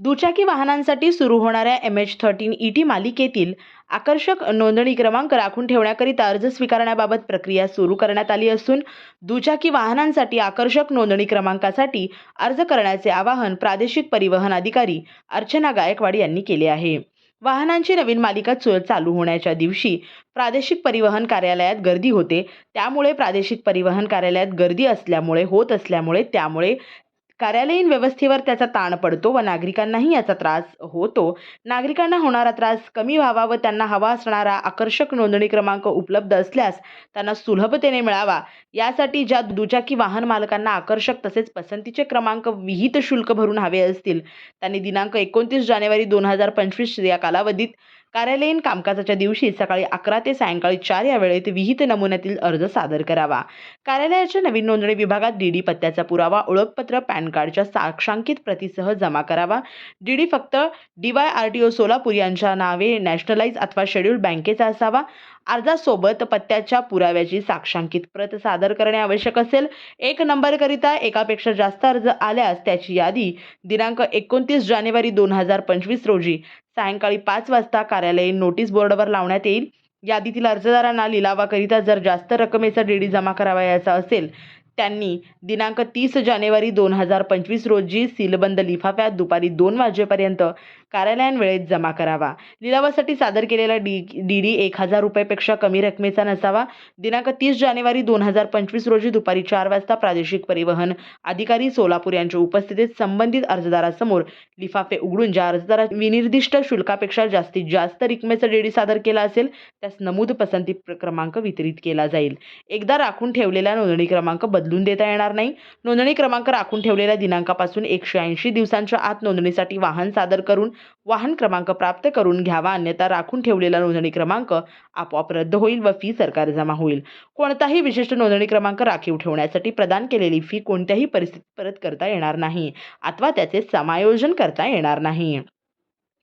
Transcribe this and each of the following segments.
दुचाकी वाहनांसाठी सुरू होणाऱ्या M H thirteen E T मालिकेतील आकर्षक नोंदणी क्रमांक राखून ठेवण्याकरिता अर्ज स्वीकारण्याबाबत प्रक्रिया सुरू करण्यात आली असून दुचाकी वाहनांसाठी आकर्षक नोंदणी क्रमांकासाठी अर्ज करण्याचे आवाहन प्रादेशिक परिवहन अधिकारी अर्चना गायकवाड यांनी केले आहे. वाहनांची नवीन मालिका चो चालू होण्याच्या दिवशी प्रादेशिक परिवहन कार्यालयात गर्दी होते. त्यामुळे प्रादेशिक परिवहन कार्यालयात गर्दी असल्यामुळे होत असल्यामुळे त्यामुळे कार्यालयीन व्यवस्थेवर त्याचा ताण पडतो व नागरिकांनाही याचा त्रास होतो. नागरिकांना होणारा त्रास कमी व्हावा व त्यांना हवा असणारा आकर्षक नोंदणी क्रमांक उपलब्ध असल्यास त्यांना सुलभतेने मिळावा. यासाठी ज्या दुचाकी वाहन मालकांना आकर्षक तसेच पसंतीचे क्रमांक विहित शुल्क भरून हवे असतील त्यांनी दिनांक एकोणतीस जानेवारी दोन हजार पंचवीस या कालावधीत कार्यालयीन कामकाजाच्या दिवशी सकाळी अकरा ते सायंकाळी चार या वेळेत विहित नमुन्यातील अर्ज सादर करावा. कार्यालयाच्या नवीन नोंदणी विभागात डी डी पत्त्याचा पुरावा ओळखपत्र पॅन कार्डच्या साक्षांकित प्रतीसह जमा करावा. डी डी फक्त D Y R T O Solapur यांच्या नावे नॅशनलाइज अथवा शेड्यूल बँकेचा असावा. अर्जासोबत पत्त्याच्या पुराव्याची साक्षांकित प्रत सादर करणे आवश्यक असेल. एक नंबरकरिता एकापेक्षा जास्त अर्ज आल्यास त्याची यादी दिनांक एकोणतीस जानेवारी दोन हजार पंचवीस रोजी सायंकाळी पाच वाजता कार्यालयीन नोटीस बोर्डवर लावण्यात येईल. यादीतील अर्जदारांना लिलावाकरिता जर जास्त रकमेचा डी डी जमा करावयाचा असेल त्यांनी दिनांक तीस जानेवारी दोन हजार पंचवीस रोजी सीलबंद लिफाफ्यात दुपारी दोन वाजेपर्यंत कार्यालयीन वेळेत जमा करावा. लिलावासाठी सादर केलेला डी डी डी एक हजार रुपयापेक्षा कमी रकमेचा नसावा. दिनांक तीस जानेवारी दोन हजार पंचवीस रोजी दुपारी चार वाजता प्रादेशिक परिवहन अधिकारी सोलापूर यांच्या उपस्थितीत संबंधित अर्जदारासमोर लिफाफे उघडून ज्या अर्जदारा विनिर्दिष्ट शुल्कापेक्षा जास्तीत जास्त रकमेचा डी सादर केला असेल त्यास नमूद पसंती प्र- क्रमांक वितरित केला जाईल. एकदा राखून ठेवलेला नोंदणी क्रमांक बदलून देता येणार नाही. नोंदणी क्रमांक राखून ठेवलेल्या दिनांकापासून एकशे ऐंशी दिवसांच्या आत नोंदणीसाठी वाहन सादर करून वाहन क्रमांक प्राप्त करून घ्यावा. अन्यथा राखून ठेवलेला नोंदणी क्रमांक आपोआप रद्द होईल व फी सरकार जमा होईल. कोणताही विशिष्ट नोंदणी क्रमांक राखीव ठेवण्यासाठी प्रदान केलेली फी कोणत्याही परिस्थितीत परत करता येणार नाही. अथवा त्याचे समायोजन करता येणार नाही.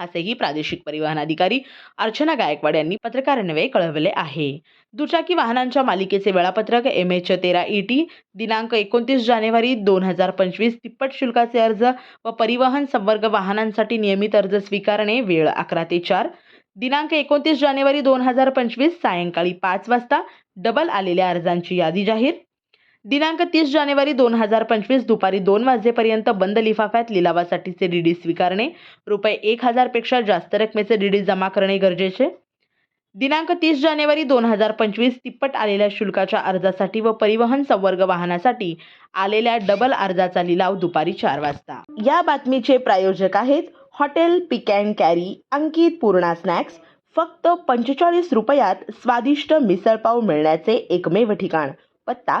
असेही प्रादेशिक परिवहन अधिकारी अर्चना गायकवाड यांनी पत्रकारांवेळी कळवले आहे. दुचाकी वाहनांच्या मालिकेचे वेळापत्रक एम एच तेरा ई टी दिनांक एकोणतीस जानेवारी दोन हजार पंचवीस तिप्पट शुल्काचे अर्ज व परिवहन संवर्ग वाहनांसाठी नियमित अर्ज स्वीकारणे वेळ अकरा ते चार. दिनांक एकोणतीस जानेवारी दोन हजार पंचवीस सायंकाळी पाच वाजता डबल आलेल्या अर्जांची यादी जाहीर दिनांक तीस जानेवारी दोन हजार पंचवीस दुपारी दोन वाजेपर्यंत बंद लिफाफ्यात लिलावासाठीचे डी डी स्वीकारणे. रुपये एक हजारपेक्षा जास्त रकमेचे डी डी जमा करणे गरजेचे. दिनांक तीस जानेवारी दोन हजार पंचवीस तिप्पट आलेल्या शुल्काच्या अर्जासाठी व परिवहन संवर्ग वाहनासाठी आलेल्या डबल अर्जाचा लिलाव दुपारी चार वाजता. या बातमीचे प्रायोजक आहेत hotel pick and carry Ankit Purna snacks. फक्त पंचेचाळीस रुपयात स्वादिष्ट मिसळपाव मिळण्याचे एकमेव ठिकाण. पत्ता